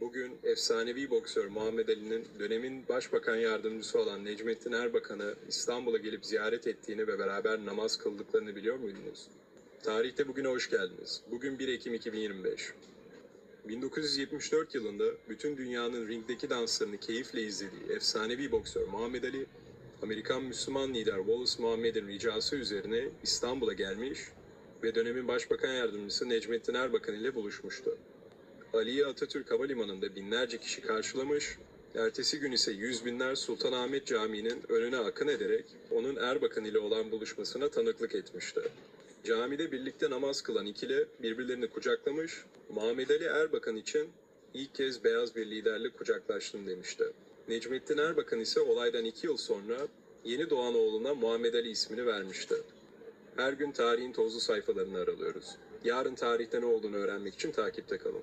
Bugün efsanevi boksör Muhammed Ali'nin dönemin başbakan yardımcısı olan Necmettin Erbakan'ı İstanbul'a gelip ziyaret ettiğini ve beraber namaz kıldıklarını biliyor muydunuz? Tarihte bugüne hoş geldiniz. Bugün 1 Ekim 2025. 1974 yılında bütün dünyanın ringdeki danslarını keyifle izlediği efsanevi boksör Muhammed Ali, Amerikan Müslüman lider Wallace Muhammed'in ricası üzerine İstanbul'a gelmiş ve dönemin başbakan yardımcısı Necmettin Erbakan ile buluşmuştu. Ali'yi Atatürk Havalimanı'nda binlerce kişi karşılamış, ertesi gün ise yüz binler Sultanahmet Camii'nin önüne akın ederek onun Erbakan ile olan buluşmasına tanıklık etmişti. Camide birlikte namaz kılan ikili birbirlerini kucaklamış, Muhammed Ali Erbakan için ilk kez beyaz bir liderle kucaklaştım demişti. Necmettin Erbakan ise olaydan iki yıl sonra yeni doğan oğluna Muhammed Ali ismini vermişti. Her gün tarihin tozlu sayfalarını aralıyoruz. Yarın tarihte ne olduğunu öğrenmek için takipte kalın.